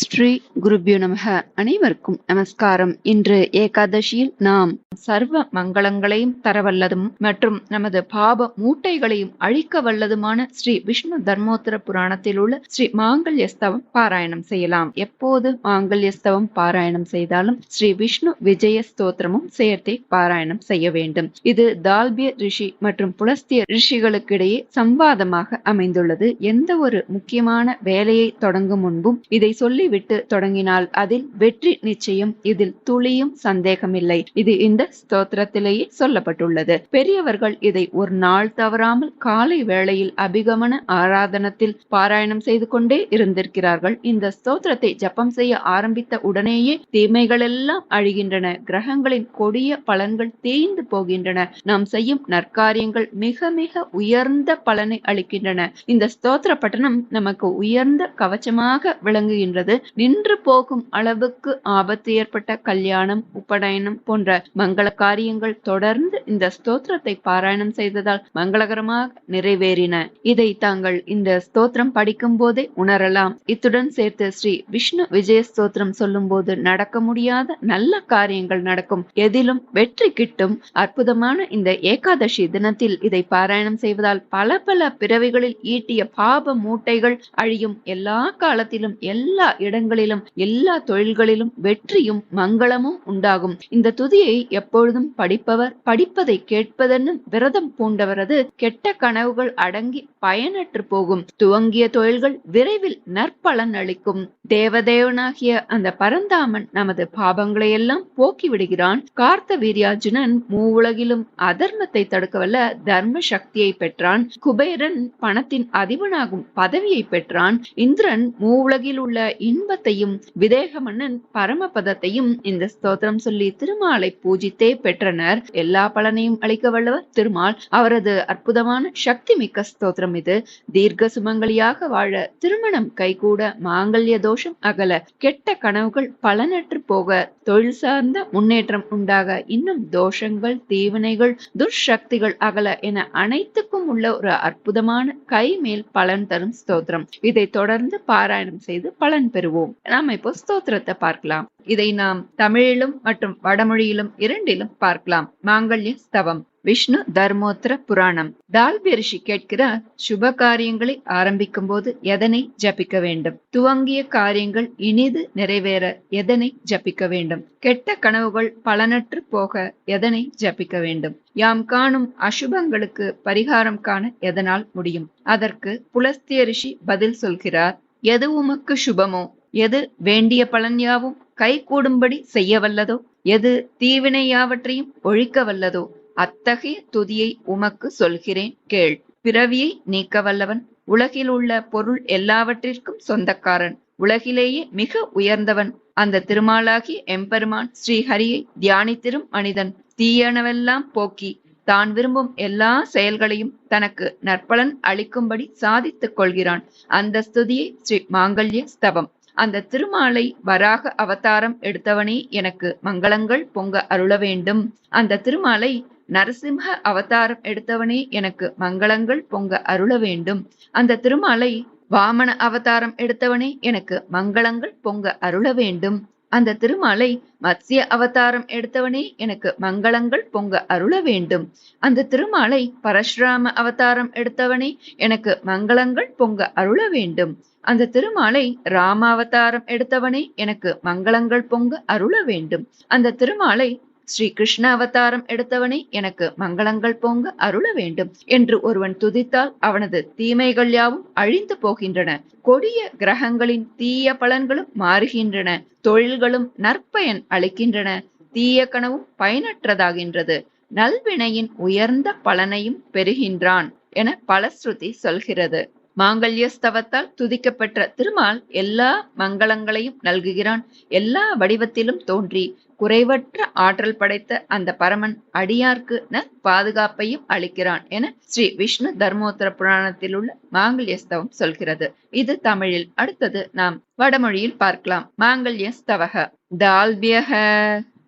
ஸ்ரீ குருபியு நமக. அனைவருக்கும் நமஸ்காரம். இன்று ஏகாதசியில் நாம் சர்வ மங்களங்களையும் தரவல்லதும் மற்றும் நமது பாப மூட்டைகளையும் அழிக்க வல்லதுமான ஸ்ரீ விஷ்ணு தர்மோத்தர புராணத்தில் உள்ள ஸ்ரீ மாங்கல்யஸ்தவம் பாராயணம் செய்யலாம். எப்போது மாங்கல்யஸ்தவம் பாராயணம் செய்தாலும் ஸ்ரீ விஷ்ணு விஜய ஸ்தோத்திரமும் சேர்த்தே பாராயணம் செய்ய வேண்டும். இது தால்பிய ரிஷி மற்றும் புலஸ்திய ரிஷிகளுக்கிடையே சம்வாதமாக அமைந்துள்ளது. எந்த ஒரு முக்கியமான வேலையை தொடங்கும் முன்பும் இதை சொல்லி சொல்லிவிட்டு தொடங்கினால் அதில் வெற்றி நிச்சயம் இதில் துளியும் சந்தேகமில்லை. இது இந்த ஸ்தோத்திரத்திலேயே சொல்லப்பட்டுள்ளது. பெரியவர்கள் இதை ஒரு நாள் தவறாமல் காலை வேளையில் அபிகமன ஆராதனத்தில் பாராயணம் செய்து கொண்டே இருந்திருக்கிறார்கள். இந்த ஸ்தோத்திரத்தை ஜப்பம் செய்ய ஆரம்பித்த உடனேயே தீமைகள் எல்லாம் அழிகின்றன. கிரகங்களின் கொடிய பலன்கள் தேய்ந்து போகின்றன. நாம் செய்யும் நற்காரியங்கள் மிக மிக உயர்ந்த பலனை அளிக்கின்றன. இந்த ஸ்தோத்திர பட்டணம் நமக்கு உயர்ந்த கவச்சமாக விளங்குகின்றது. நின்று போகும் அளவுக்கு ஆபத்து ஏற்பட்ட கல்யாணம் உப்படயனம் போன்ற மங்கள காரியங்கள் தொடர்ந்து இந்த ஸ்தோத்திரத்தை பாராயணம் செய்ததால் மங்களகரமாக நிறைவேறின. இதை தாங்கள் இந்த ஸ்தோத்திரம் படிக்கும் போதே உணரலாம். இத்துடன் சேர்த்து ஸ்ரீ விஷ்ணு விஜய ஸ்தோத்திரம் சொல்லும் போது நடக்க முடியாத நல்ல காரியங்கள் நடக்கும். எதிலும் வெற்றி கிட்டும். அற்புதமான இந்த ஏகாதசி தினத்தில் இதை பாராயணம் செய்வதால் பல பல பிறவிகளில் ஈட்டிய பாப மூட்டைகள் அழியும். எல்லா காலத்திலும் எல்லா இடங்களிலும் எல்லா தொழில்களிலும் வெற்றியும் மங்களமும் உண்டாகும். இந்த துதியை எப்பொழுதும் படிப்பவர் படிப்பதை கேட்பதென்னும் விரதம் பூண்டவரது கெட்ட கனவுகள் அடங்கி பயனற்று போகும். துவங்கிய தொழில்கள் விரைவில் நற்பலன் அளிக்கும். தேவதேவனாகிய அந்த பரந்தாமன் நமது பாபங்களை எல்லாம் போக்கி விடுகிறான் கார்த்த வீரியார்ஜுனன் மூவுலகிலும் அதர்மத்தை தடுக்கவல்ல தர்ம சக்தியை பெற்றான். குபேரன் பணத்தின் அதிபனாகும் பதவியை பெற்றான். இந்திரன் மூவுலகில் உள்ள இன்பத்தையும் விதேக மன்னன் பரமபதத்தையும் இந்த ஸ்தோத்திரம் சொல்லி திருமாலை பூஜித்தே பெற்றனர். எல்லா பலனையும் அளிக்க வல்லவர் திருமால். அவரது அற்புதமான சக்தி மிக்க ஸ்தோத்திரம் இது. தீர்க்க சுமங்கலியாக வாழ திருமணம் கைகூட மாங்கல்ய தோஷம் அகல. கெட்ட கனவுகள் பலனற்று போக தொழில் சார்ந்த முன்னேற்றம் உண்டாக இன்னும் தோஷங்கள் தீவினைகள் துர்சக்திகள் அகல என அனைத்துக்கும் உள்ள ஒரு அற்புதமான கை மேல் பலன் தரும் ஸ்தோத்திரம். இதை தொடர்ந்து பாராயணம் செய்து பலன் பெறுவோம். நாம இப்போ ஸ்தோத்திரத்தை பார்க்கலாம். இதை நாம் தமிழிலும் மற்றும் வடமொழியிலும் இரண்டிலும் பார்க்கலாம். மாங்கல்ய ஸ்தவம் விஷ்ணு தர்மோத்திர புராணம். தால்பிய ரிஷி கேட்கிறார் சுப காரியங்களை ஆரம்பிக்கும் போது எதனை ஜபிக்க வேண்டும்? துவங்கிய காரியங்கள் இனிது நிறைவேற எதனை ஜபிக்க வேண்டும்? கெட்ட கனவுகள் பலனற்று போக எதனை ஜபிக்க வேண்டும்? யாம் காணும் அசுபங்களுக்கு பரிகாரம் காண எதனால் முடியும்? அதற்கு புலஸ்திய ரிஷி பதில் சொல்கிறார். எது உமக்கு சுபமோ? எது வேண்டிய பலன் யாவும்? கை கூடும்படி செய்ய வல்லதோ? எது தீவினை யாவற்றையும் ஒழிக்க வல்லதோ? அத்தகைய துதியை உமக்கு சொல்கிறேன் கேள். பிறவியை நீக்க வல்லவன் உலகில் உள்ள பொருள் எல்லாவற்றிற்கும் சொந்தக்காரன் உலகிலேயே மிக உயர்ந்தவன். அந்த திருமாலாகி எம்பெருமான் ஸ்ரீஹரியை தியானித்திரும் மனிதன் தீயனவெல்லாம் போக்கி தான் விரும்பும் எல்லா செயல்களையும் தனக்கு நற்பலன் அளிக்கும்படி சாதித்துக் கொள்கிறான். அந்த ஸ்துதியை ஸ்ரீ மாங்கல்ய ஸ்தவம் அந்த திருமாலை வராக அவதாரம் எடுத்தவனே எனக்கு மங்களங்கள் பொங்க அருள வேண்டும். அந்த திருமாலை நரசிம்ஹ அவதாரம் எடுத்தவனே எனக்கு மங்களங்கள் பொங்க அருள வேண்டும். அந்த திருமாலை வாமன அவதாரம் எடுத்தவனே எனக்கு மங்களங்கள் பொங்க அருள வேண்டும். அந்த திருமாலை மத்சிய அவதாரம் எடுத்தவனே எனக்கு மங்களங்கள் பொங்க அருள வேண்டும். அந்த திருமாலை பரசுராம அவதாரம் எடுத்தவனே எனக்கு மங்களங்கள் பொங்க அருள வேண்டும். அந்த திருமாலை ராம அவதாரம் எடுத்தவனே எனக்கு மங்களங்கள் பொங்க அருள வேண்டும். அந்த திருமாலை ஸ்ரீ கிருஷ்ண அவதாரம் எடுத்தவனே எனக்கு மங்களங்கள் பொங்க அருள வேண்டும் என்று ஒருவன் துதித்தால் அவனது தீமைகள் யாவும் அழிந்து போகின்றன. கொடிய கிரகங்களின் தீய பலன்களும் மாறுகின்றன. தொழில்களும் நற்பயன் அளிக்கின்றன. தீய கனவும் பயனற்றதாகின்றது. நல்வினையின் உயர்ந்த பலனையும் பெறுகின்றான் என பலஸ்ருதி சொல்கிறது. மாங்கல்யஸ்தவத்தால் துதிக்கப்பெற்ற திருமால் எல்லா மங்களங்களையும் நல்குகிறான். எல்லா வடிவத்திலும் தோன்றி குறைவற்ற ஆற்றல் படைத்த அந்த பரமன் அடியார்க்கு ந பாதுகாப்பையும் அளிக்கிறான் என ஸ்ரீ விஷ்ணு தர்மோத்தர புராணத்தில் உள்ள மாங்கல்யஸ்தவம் சொல்கிறது. இது தமிழில். அடுத்தது நாம் வடமொழியில் பார்க்கலாம். மாங்கல்யஸ்தவக. தால்வியக.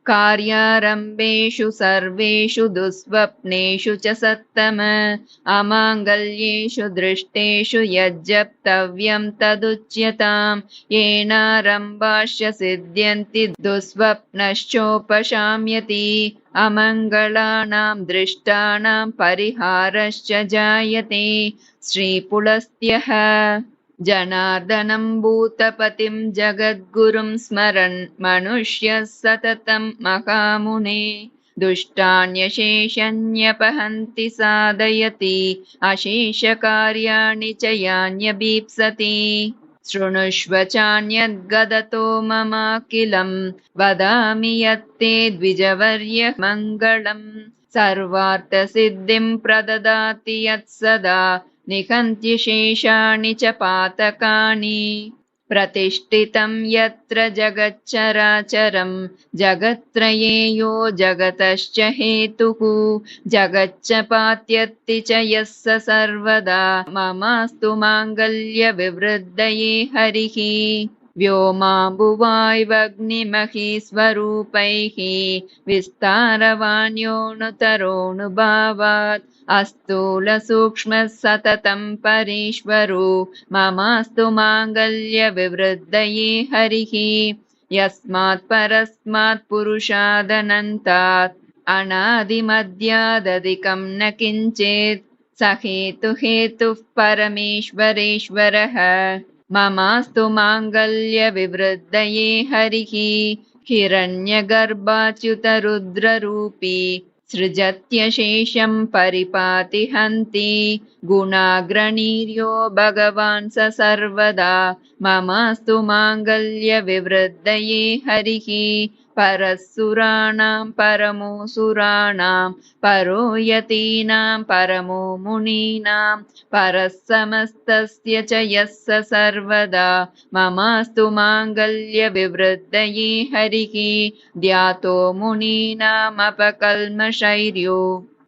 कार्यारम्भेषु सर्वेषु दुःस्वप्नेषु च सत्तम अमाङ्गल्येषु दृष्टेषु यज्जप्तव्यं तदुच्यताम्। येनारम्भाश्च सिद्ध्यन्ति दुःस्वप्नश्चोपशाम्यति। अमङ्गलानां दृष्टानां परिहारश्च जायते। श्रीपुलस्त्यः जनार्दनं भूतपतिं जगद्गुरुं स्मरन् मनुष्यः सततं महामुने। दुष्टान्यशेषन्यपहन्ति साधयति अशेषकार्याणि च यान्यभीप्सति। शृणुष्व चान्यद्गदतो ममाखिलं वदामि यत्ते द्विजवर्य मङ्गलम् सर्वार्थसिद्धिं प्रददाति यत्सदा निहन्त्यशेषाणि च पातकानि। प्रतिष्ठितं यत्र जगच्चराचरं जगत्त्रये यो जगतश्च हेतुः। जगच्च पात्यत्ति च यः स सर्वदा ममास्तु माङ्गल्यविवृद्धये हरिः। व्योमाम्बुवाय्वग्निमही स्वरूपैः अस्तूलसूक्ष्मः सततं परेश्वरो ममास्तु माङ्गल्यविवृद्धये हरिः। यस्मात् परस्मात् पुरुषादनन्तात् अनादिमद्यादधिकं न किञ्चेत् स हेतुहेतुः परमेश्वरेश्वरः। ममास्तु माङ्गल्यविवृद्धये हरिः। हिरण्यगर्भाच्युतरुद्ररूपी सृजत्यशेषं परिपाति हन्ति गुणाग्रणीर्यो भगवान् स सर्वदा ममास्तु माङ्गल्यविवृद्धये हरिः परसुराणां परमोऽसुराणां परो यतीनां परमो मुनीनां परः समस्तस्य च यः स सर्वदा। ममास्तु माङ्गल्यविवृद्धये हरिः ध्यातो मुनीनामपकल्मशैर्यो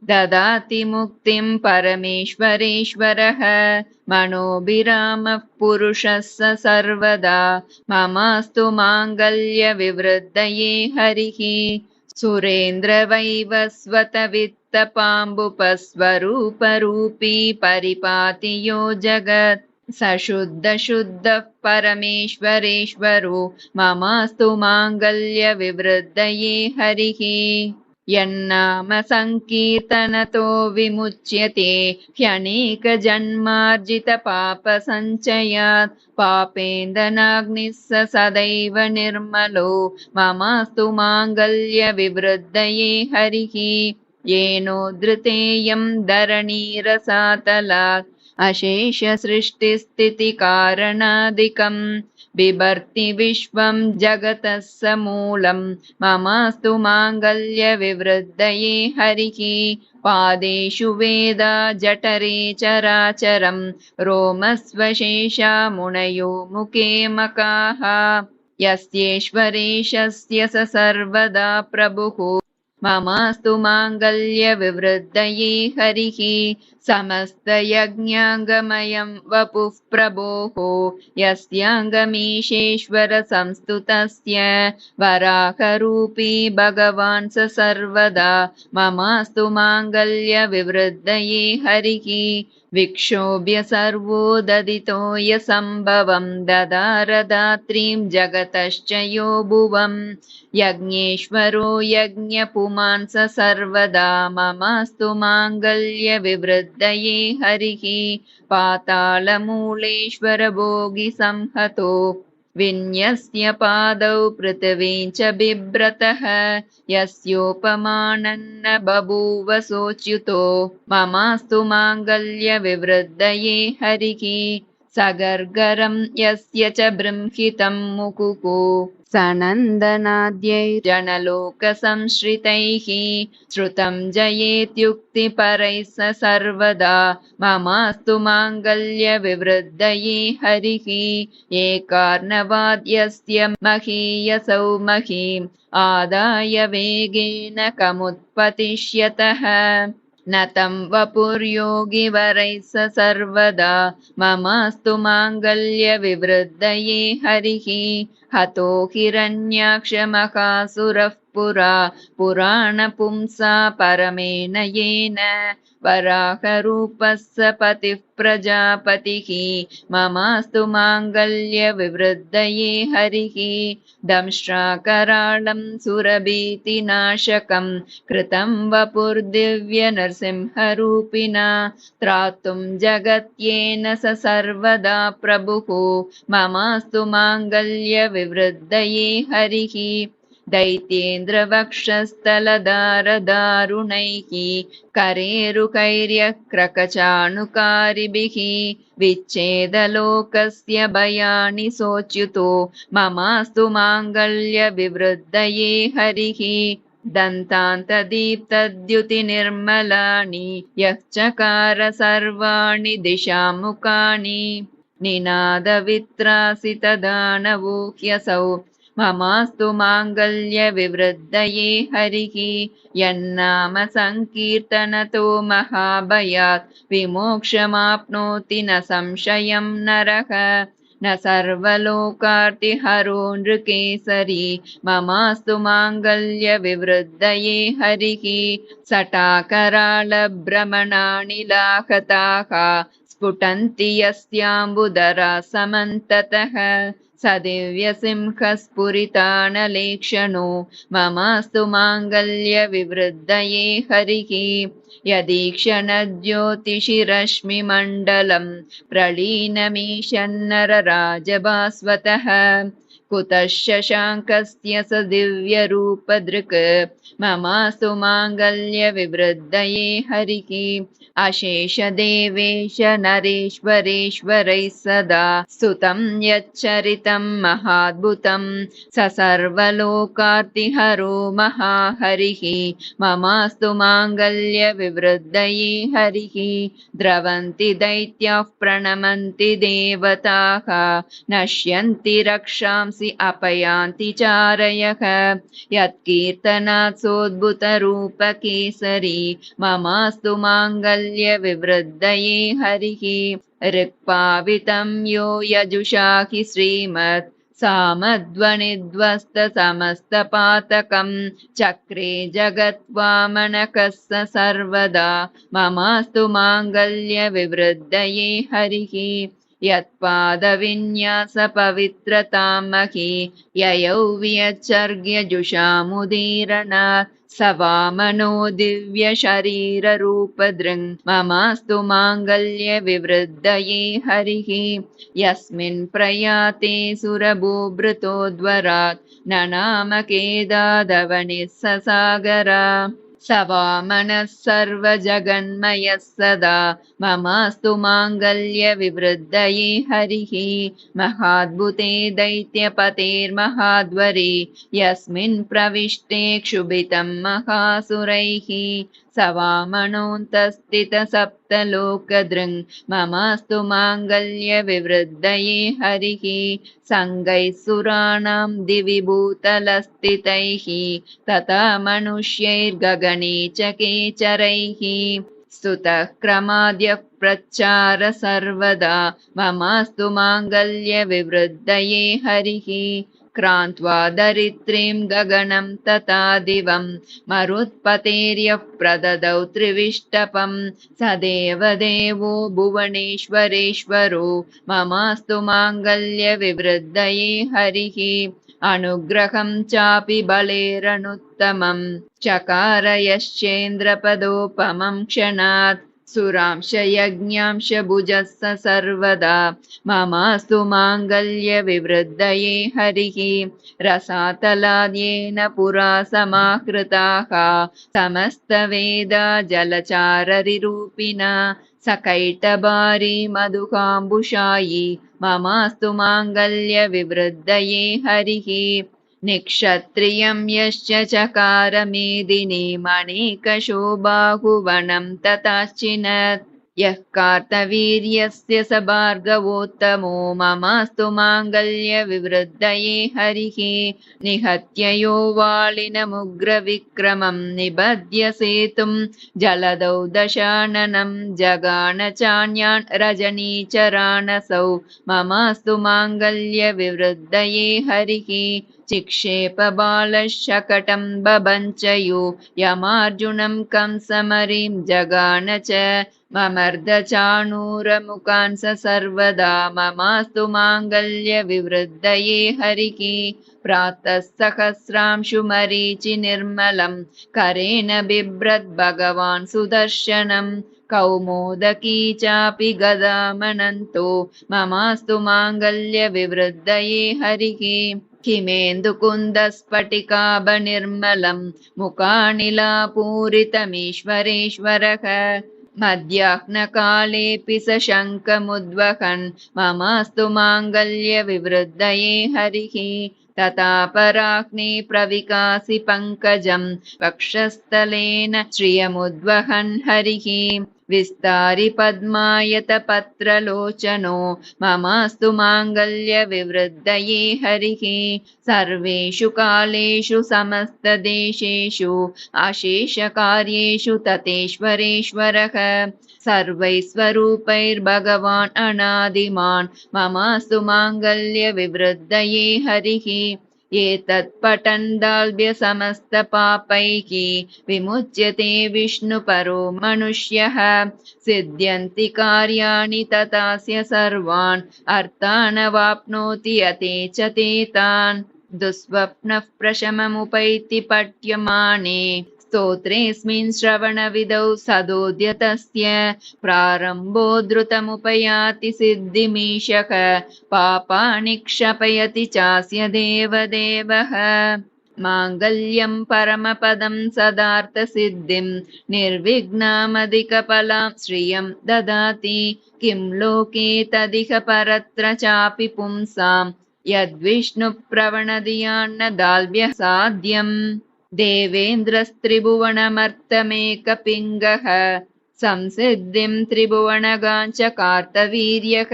ददाति मुक्तिं परमेश्वरेश्वरः मनोभिरामः पुरुषः स सर्वदा। ममास्तु माङ्गल्यविवृद्धये हरिः। सुरेन्द्रवैवस्वतवित्तपाम्बुपस्वरूपरूपी परिपाति यो जगत्। स शुद्धशुद्धः परमेश्वरेश्वरो ममास्तु माङ्गल्यविवृद्धये हरिः यन्नाम सङ्कीर्तनतो विमुच्यते ह्यनेकजन्मार्जितपापसञ्चयात् पापेन्दनाग्निः स सदैव निर्मलो ममास्तु माङ्गल्यविवृद्धये हरिः येनोद्धृतेयं धरणीरसातलात् अशेषसृष्टिस्थितिकारणादिकम् बिभर्ति विश्वं जगतः स मूलं ममास्तु माङ्गल्यविवृद्धये हरिः। पादेषु वेदा जठरे चराचरं। रोमस्वशेषा मुनयो मुखे मकाः। यस्येश्वरेशस्य स सर्वदा प्रभुः। ममास्तु माङ्गल्यविवृद्धये हरिः समस्तयज्ञाङ्गमयं वपुः प्रभोः यस्याङ्गमीशेश्वरसंस्तुतस्य वराहरूपी भगवान् स सर्वदा ममास्तु माङ्गल्यविवृद्धये हरिः विक्षोभ्य सर्वोददितो यसम्भवं ददारदात्रीं जगतश्च यो भुवम् यज्ञेश्वरो यज्ञपुमान् स सर्वदा ममास्तु हरिः पातालमूलेश्वर भोगिसंहतो विन्यस्य पादौ पृथिवीं च बिभ्रतः यस्योपमानन्न बभूव सोच्युतो। ममास्तु माङ्गल्यविवृद्धये हरिः सगर्गरं यस्य च बृंहितं मुकुको। सनन्दनाद्यैर्जनलोकसंश्रितैः श्रुतं जयेत्युक्तिपरैः स सर्वदा। ममास्तु माङ्गल्यविवृद्धये हरिः। एकार्णवाद्यस्य महीयसौ महीम् आदाय वेगेन कमुत्पतिष्यतः न तं वपुर्योगिवरैः स सर्वदा। ममास्तु माङ्गल्यविवृद्धये हरिः। हतो हिरण्याक्षमकासुरः पुरा पुराणपुंसा परमेन येन वराहरूपस्य पतिः प्रजापतिः ममास्तु माङ्गल्यविवृद्धये हरिः। दंष्ट्राकराळं सुरभीतिनाशकं कृतं वपुर्दिव्यनरसिंहरूपिणा त्रातुं जगत्येन स सर्वदा प्रभुः। ममास्तु माङ्गल्यविवृद्धये हरिः दैत्येन्द्रवक्षस्थलदारदारुणैः करेरुकैर्यक्रकचाणुकारिभिः विच्छेदलोकस्य भयानि सोच्युतो ममास्तु माङ्गल्यविवृद्धये हरिः। दन्तान्तदीप्तद्युतिनिर्मलानि यः चकार सर्वाणि दिशामुखानि। निनादवित्रासितदानवोह्यसौ ममास्तु माङ्गल्यविवृद्धये हरिः। यन्नाम सङ्कीर्तनतो महाभयात्। विमोक्षमाप्नोति न संशयं नरः। न सर्वलोकार्तिहरो नृकेसरी। ममास्तु माङ्गल्यविवृद्धये हरिः। सटाकराळभ्रमणानि लाहताः स्फुटन्ति यस्याम्बुदरा समन्ततः स दिव्यसिंहस्फुरितानलेक्षणो। ममास्तु माङ्गल्यविवृद्धये हरिः। यदीक्षणज्योतिषिरश्मिमण्डलं प्रलीनमीशन्नरराजभास्वतः कुतः शशाङ्कस्य स दिव्यरूपदृक्। ममास्तु माङ्गल्यविवृद्धये हरिः अशेषदेवेश नरेश्वरेश्वरैः सदा स्तुतं यच्चरितं महाद्भुतं। स सर्वलोकार्तिहरो महाहरिः। ममास्तु माङ्गल्यविवृद्धये हरिः। द्रवन्ति दैत्याः प्रणमन्ति देवताः। नश्यन्ति अपयान्ति चारयः। यत्कीर्तनात् सोद्भुतरूपकेसरी ममास्तु माङ्गल्यविवृद्धये हरिः। ऋक्पावितं यो यजुषा हि श्रीमत् सामध्वनिध्वस्तसमस्तपातकं चक्रे जगत्वामनकः स सर्वदा ममास्तु माङ्गल्यविवृद्धये हरिः यत्पादविन्यासपवित्रतां मही ययौ वियच्चर्ग्यजुषामुदीरणात् स वामनो दिव्यशरीररूपदृङ् ममास्तु माङ्गल्यविवृद्धये हरिः यस्मिन् प्रयाते सुरभूभृतोद्वरात् न नाम केदादवनिः स वामनः सर्वजगन्मयः सदा। ममास्तु माङ्गल्यविवृद्धये हरिः। महाद्भुते दैत्यपतेर्महाद्वरे। यस्मिन् प्रविष्टे क्षुभितं महासुरैः स वामनोऽन्तस्थितसप्तलोकदृङ् ममास्तु माङ्गल्यविवृद्धये हरिः सङ्गैः सुराणां दिवि भूतलस्थितैः तथा मनुष्यैर्गगने च केचरैः स्तुतः क्रमाद्यः प्रच्चार सर्वदा ममास्तु माङ्गल्यविवृद्धये हरिः क्रान्त्वा दरित्रीं गगनं तथा दिवं मरुत्पतेर्यः प्रददौ त्रिविष्टपं। स देवदेवो भुवनेश्वरेश्वरो ममास्तु माङ्गल्यविवृद्धये हरिः। अनुग्रहं चापि बलेरनुत्तमं। चकार यश्चेन्द्रपदोपमं क्षणात् सुरांश यज्ञांश भुजः स सर्वदा। ममास्तु माङ्गल्यविवृद्धये हरिः। रसातलाद्येन पुरा समाहृताः। समस्तवेदा जलचाररिरूपिणा। सकैटबारी मधुकाम्बुषायि ममास्तु माङ्गल्यविवृद्धये हरिः निक्षत्रियं यश्च चकार मेदिनी मणिकशोबाहुवनं तथाश्चिनत् यः कार्तवीर्यस्य स भार्गवोत्तमो ममास्तु माङ्गल्यविवृद्धये हरिः निहत्य यो वालिनमुग्रविक्रमं निबध्य सेतुं जलदौ दशाननं जगान चान्यान् रजनीचरानसौ ममास्तु माङ्गल्यविवृद्धये हरिः चिक्षेपबालशकटं बभञ्चयो यमार्जुनं कंसमरीं जगान च ममर्दचाणूरमुखान् स सर्वदा ममास्तु माङ्गल्यविवृद्धये हरिः प्रातः सहस्रांशुमरीचि निर्मलं करेण बिभ्रद् भगवान् सुदर्शनम् कौमोदकी चापि गदामनन्तो ममास्तु माङ्गल्यविवृद्धये हरिः किमेन्दुकुन्दस्फटिकाभनिर्मलं मुखानिलापूरितमीश्वरेश्वरः मध्याह्नकालेऽपि स शङ्खमुद्वहन् ममास्तु माङ्गल्यविवृद्धये हरिः। तथा पराग्ने प्रविकासि पङ्कजं वक्षस्थलेन श्रियमुद्वहन् हरिः विस्तारि पद्मायतपत्रलोचनो ममास्तु माङ्गल्यविवृद्धये हरिः। सर्वेषु कालेषु समस्तदेशेषु अशेषकार्येषु ततेश्वरेश्वरः। सर्वैस्वरूपैर्भगवान् अनादिमान् ममास्तु माङ्गल्यविवृद्धये हरिः एतत्पठन्दाल्भ्य समस्तपापैः विमुच्यते विष्णुपरो मनुष्यः। सिद्ध्यन्ति कार्याणि तथास्य सर्वान् अर्थानवाप्नोति यते च ते तान्। दुःस्वप्नः प्रशममुपैति पठ्यमाने स्तोत्रेऽस्मिन् श्रवणविधौ सदोद्यतस्य प्रारम्भो द्रुतमुपयाति सिद्धिमीशः पापानि क्षपयति चास्य देवदेवः। माङ्गल्यं परमपदं सदार्थसिद्धिं निर्विघ्नामधिकफलां श्रियं ददाति। किं लोके तदिह परत्र चापि पुंसां यद्विष्णुप्रवणदियान्नदाल्भ्यः साध्यम् देवेन्द्रस्त्रिभुवनमर्तमेकपिङ्गः संसिद्धिं त्रिभुवनगाञ्च कार्तवीर्यः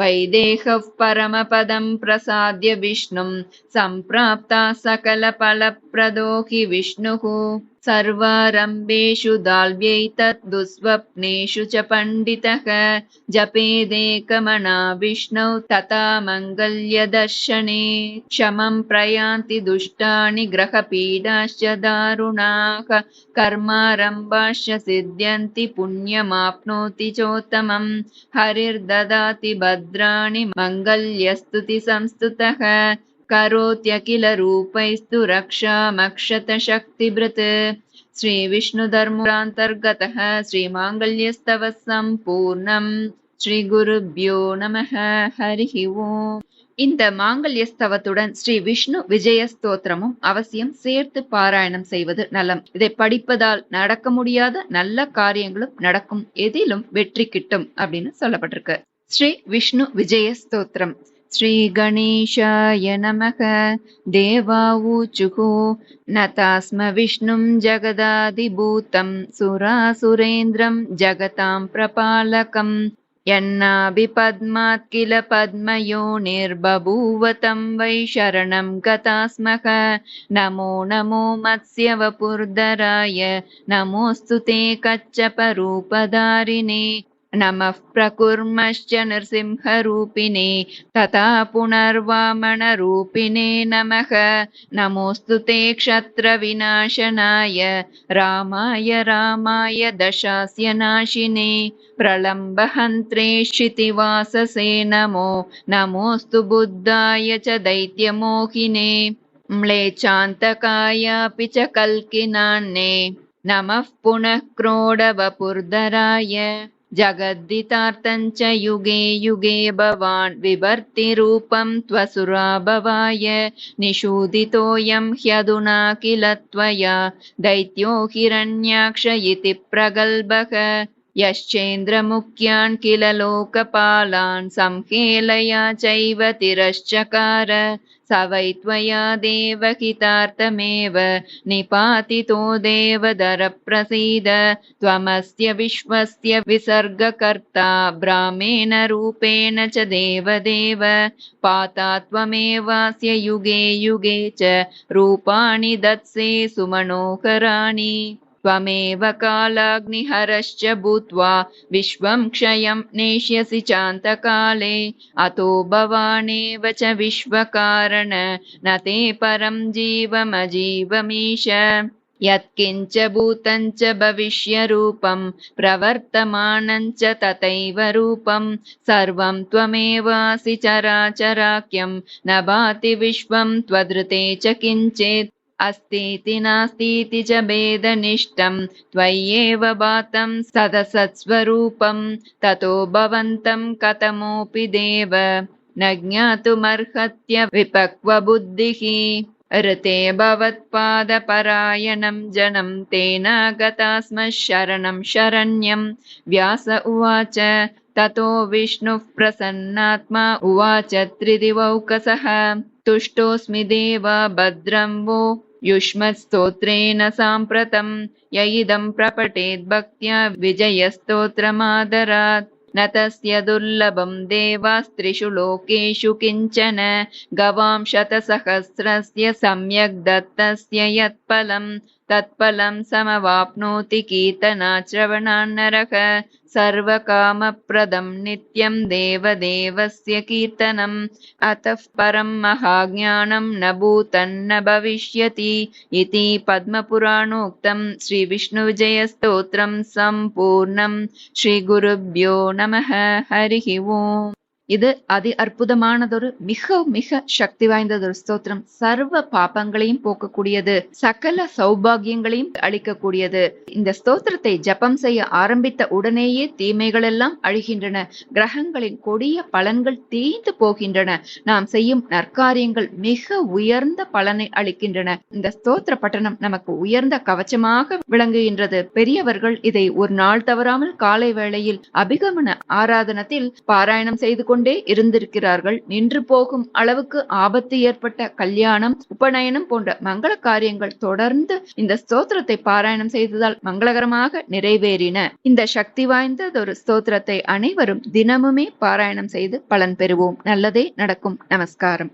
वैदेहः परमपदं प्रसाद्य विष्णुं सम्प्राप्ता सकलफलप्रदो हि विष्णुः सर्वारम्भेषु दाल्व्यैतत् दुःस्वप्नेषु च पण्डितः। जपेदेकमना विष्णौ तथा मङ्गल्यदर्शने क्षमं प्रयान्ति दुष्टानि ग्रहपीडाश्च दारुणाः। कर्मारम्भाश्च सिद्ध्यन्ति पुण्यमाप्नोति चोत्तमम् हरिर्ददाति भद्राणि मङ्गल्यस्तुतिसंस्तुतः करोत्यखिलरूपैस्तु रक्षामक्षतशक्तिभृत् श्रीविष्णुधर्मान्तर्गतः श्रीमाङ्गल्यस्तवः सम्पूर्णम् ஸ்ரீகுருப்யோ நமः ஹரிஹி ஓம் இந்த மாங்கல்யஸ்தவத்துடன் ஸ்ரீ விஷ்ணு விஜய ஸ்தோத்திரமும் அவசியம் சேர்த்து பாராயணம் செய்வது நலம் இதை படிப்பதால் நடக்க முடியாத நல்ல காரியங்களும் நடக்கும் எதிலும் வெற்றி கிட்டும் அப்படின்னு சொல்லப்பட்டிருக்கு ஸ்ரீ விஷ்ணு விஜய ஸ்தோத்திரம் श्रीगणेशाय नमः। देवावूचुः नतास्म विष्णुं जगदादिभूतं। सुरासुरेन्द्रं जगतां प्रपालकम्। यन्नाभिपद्मात् किल पद्मयोनिर्बभूव तं वै शरणं गता स्मः नमो नमो मत्स्यवपुर्धराय। नमोऽस्तु ते कच्छपरूपधारिणे नमः प्रकुर्मश्च नृसिंहरूपिणे तथा पुनर्वामनरूपिणे नमः। नमोऽस्तु ते क्षत्रविनाशनाय रामाय रामाय दशास्य नाशिने प्रलम्बहन्त्रे क्षितिवाससे नमो। नमोऽस्तु बुद्धाय च दैत्यमोहिने म्लेच्छान्तकायापि च कल्किनान्ने। नमः पुनः क्रोडवपुर्धराय जगद्दितार्थं च युगे युगे भवान् विभर्तिरूपं त्वसुराभवाय निषूदितोऽयं ह्यधुना किल त्वया दैत्यो हिरण्याक्ष इति प्रगल्भः। यश्चेन्द्रमुख्यान् किल लोकपालान् संहेलया चैव तिरश्चकार स वै त्वया देवहितार्थमेव निपातितो देवदरप्रसीद। त्वमस्य विश्वस्य विसर्गकर्ता ब्राह्मेण रूपेण च देवदेव। पाता त्वमेवास्य युगे युगे च रूपाणि दत्से सुमनोहराणि त्वमेव कालाग्निहरश्च भूत्वा विश्वं क्षयं नेष्यसि चान्तकाले। अतो भवानेव च विश्वकारण न ते परं जीवमजीवमीश। यत्किञ्च भूतं च भविष्यरूपं प्रवर्तमानं च तथैव रूपं। सर्वं त्वमेवासि चराचराख्यं न भाति विश्वं त्वदृते च किञ्चित् अस्तीति नास्तीति च भेदनिष्ठं त्वय्येव भातं सदसत्स्वरूपं। ततो भवन्तं कथमोऽपि देव। न ज्ञातुमर्हत्य विपक्वबुद्धिः ऋते भवत्पादपरायणं जनं तेन गता स्म शरणं शरण्यं। व्यास उवाच। ततो विष्णुः प्रसन्नात्मा उवाच। त्रिदिवौकसः। तुष्टोऽस्मि देव भद्रं वो युष्मत्स्तोत्रेण साम्प्रतं य इदं प्रपठेद्भक्त्या विजयस्तोत्रमादरात्। न तस्य दुर्लभं देवास्त्रिषु लोकेषु किञ्चन गवां शतसहस्रस्य सम्यग् दत्तस्य यत्फलं तत्फलं समवाप्नोति कीर्तनाश्रवणान्नरः सर्वकामप्रदं नित्यं देवदेवस्य कीर्तनम्। अतः परं महाज्ञानं न भूतन्न भविष्यति इति पद्मपुराणोक्तं श्रीविष्णुविजयस्तोत्रं सम्पूर्णं श्रीगुरुभ्यो नमः। हरिः ओम्। இது அதி அற்புதமானதொரு மிக மிக சக்தி வாய்ந்ததொரு ஸ்தோத்திரம் சர்வ பாபங்களையும் போக்கக்கூடியது சகல சௌபாகியங்களையும் அளிக்கக்கூடியது இந்த ஸ்தோத்திரத்தை ஜபம் செய்ய ஆரம்பித்த உடனேயே தீமைகள் எல்லாம் அழிகின்றன கிரகங்களின் கொடிய பலன்கள் தீந்து போகின்றன நாம் செய்யும் நற்காரியங்கள் மிக உயர்ந்த பலனை அளிக்கின்றன இந்த ஸ்தோத்திர பட்டணம் நமக்கு உயர்ந்த கவச்சமாக விளங்குகின்றது பெரியவர்கள் இதை ஒரு நாள் தவறாமல் காலை வேளையில் அபிகமன ஆராதனத்தில் பாராயணம் செய்து கொண்டு கொண்டே இருந்திருக்கிறார்கள். நின்று போகும் அளவுக்கு ஆபத்து ஏற்பட்ட கல்யாணம் உபநயனம் போன்ற மங்கள காரியங்கள் தொடர்ந்து இந்த ஸ்தோத்திரத்தை பாராயணம் செய்ததால் மங்களகரமாக நிறைவேறின. இந்த சக்தி வாய்ந்ததொரு ஸ்தோத்திரத்தை அனைவரும் தினமுமே பாராயணம் செய்து பலன் பெறுவோம். நல்லதே நடக்கும். நமஸ்காரம்.